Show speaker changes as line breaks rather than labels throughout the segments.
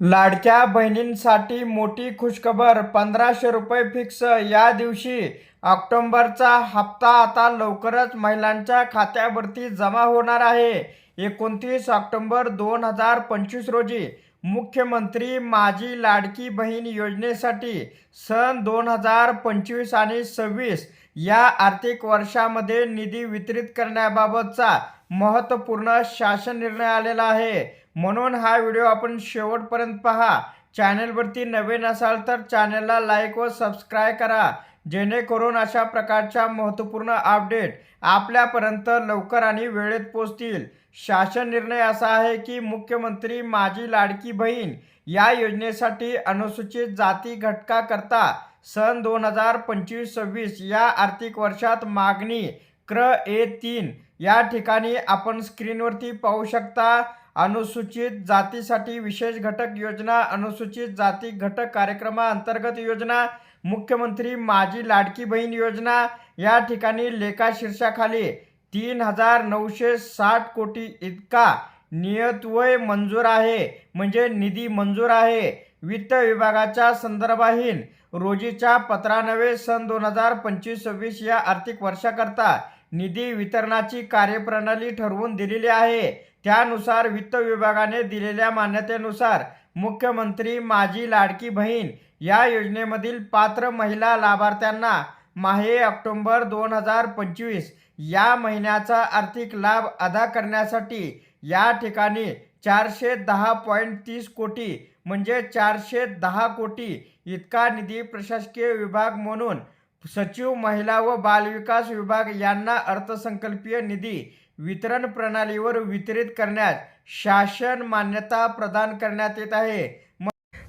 लाडक्या बहिणींसाठी मोठी खुशखबर पंधराशे रुपये फिक्स या दिवशी. ऑक्टोंबरचा हप्ता आता लवकरच महिलांच्या खात्यावरती जमा होणार आहे. एकोणतीस ऑक्टोंबर दोन हजार पंचवीस रोजी. मुख्यमंत्री माझी लाडकी बहीण योजनेसाठी सन दोन हजार पंचवीस आणि सव्वीस या आर्थिक वर्षामध्ये निधी वितरित करण्याबाबतचा महत्त्वपूर्ण शासन निर्णय आलेला आहे. म्हणून हा व्हिडिओ आपण शेवटपर्यंत पहा. चॅनलवरती नवीन असाल तर चॅनलला लाईक व सबस्क्राईब करा. जेणेकरून अशा प्रकारच्या महत्त्वपूर्ण अपडेट आपल्यापर्यंत लवकर आणि वेळेत पोचतील शासन निर्णय असा आहे की मुख्यमंत्री माझी लाडकी बहीण या योजनेसाठी अनुसूचित जाती घटकाकरता सन दोन हजार पंचवीस सव्वीस या आर्थिक वर्षात मागणी क्र ए तीन या ठिकाणी आपण स्क्रीनवरती पाहू शकता. अनुसूचित जातीसाठी विशेष घटक योजना अनुसूचित जाती घटक कार्यक्रमाअंतर्गत योजना मुख्यमंत्री माझी लाडकी बहीण योजना या ठिकाणी लेखा शीर्षाखाली तीन हजार नऊशे साठ कोटी इतका नियतवय मंजूर आहे. म्हणजे निधी मंजूर आहे. वित्त विभागाच्या संदर्भाहीन रोजीच्या पत्रानवे सन दोन हजार पंचवीस सव्वीस या आर्थिक वर्षाकरता निधी वितरणाची कार्यप्रणाली ठरवून दिलेली आहे. त्यानुसार वित्त विभागाने दिलेल्या मान्यतेनुसार मुख्यमंत्री माझी लाडकी बहीण या योजनेमधील पात्र महिला लाभार्थ्यांना माहे ऑक्टोंबर दोन हजार पंचवीस या महिन्याचा आर्थिक लाभ अदा करण्यासाठी या ठिकाणी चारशे दहा पॉईंट तीस कोटी म्हणजे चारशे दहा कोटी इतका निधी प्रशासकीय विभाग म्हणून सचिव महिला व बालविकास विभाग यांना अर्थसंकल्पीय निधी वितरण प्रणालीवर वितरित करण्यास शासन मान्यता प्रदान करण्यात येत आहे.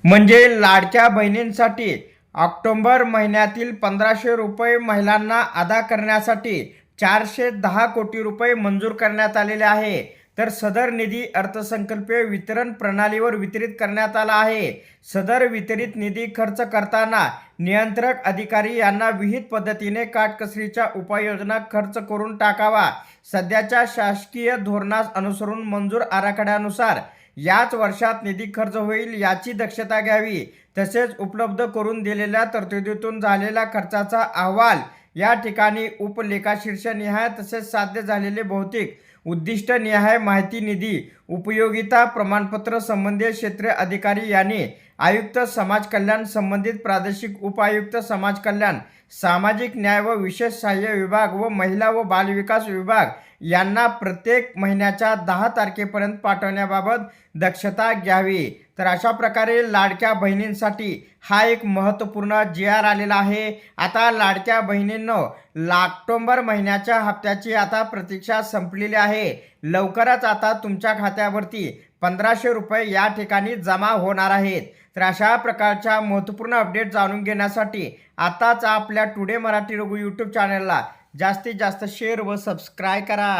म्हणजे लाडक्या बहिणींसाठी ऑक्टोंबर महिन्यातील पंधराशे रुपये महिलांना अदा करण्यासाठी चारशे दहा कोटी रुपये मंजूर करण्यात आलेले आहे. तर सदर निधी अर्थसंकल्पीय वितरण प्रणालीवर वितरित करण्यात आला आहे. सदर वितरित निधी खर्च करताना नियंत्रक अधिकारी यांना विहित पद्धतीने काटकसरीच्या उपाययोजना खर्च करून टाकावा. सध्याच्या शासकीय धोरणास अनुसरून मंजूर आराखड्यानुसार याच वर्षात निधी खर्च होईल याची दक्षता घ्यावी. तसेच उपलब्ध करून दिलेल्या तरतुदीतून झालेला खर्चाचा अहवाल या ठिकाणी उपलेखाशीर्षनिहाय तसेच साध्य झालेले भौतिक उद्दिष्टनिहाय माहिती निधी उपयोगिता प्रमाणपत्र संबंधित क्षेत्र अधिकारी यांनी आयुक्त समाज कल्याण संबंधित प्रादेशिक उपायुक्त समाज कल्याण सामाजिक न्याय व विशेष सहाय्य विभाग व महिला व बालविकास विभाग यांना प्रत्येक महिन्याच्या दहा तारखेपर्यंत पाठवण्याबाबत दक्षता घ्यावी. तर अशा प्रकारे लाडक्या बहिणींसाठी हा एक महत्त्वपूर्ण जी आर आलेला आहे. आता लाडक्या बहिणींनो लाक्टोंबर महिन्याच्या हप्त्याची आता प्रतीक्षा संपलेली आहे. लवकरच आता तुमच्या खात्यावरती पंधराशे रुपये या ठिकाणी जमा होणार आहेत. तर अशा प्रकारच्या महत्त्वपूर्ण अपडेट जाणून घेण्यासाठी आताच आपल्या टुडे मराठी रघु यूट्यूब चॅनलला जास्तीत जास्त शेअर व सबस्क्राईब करा.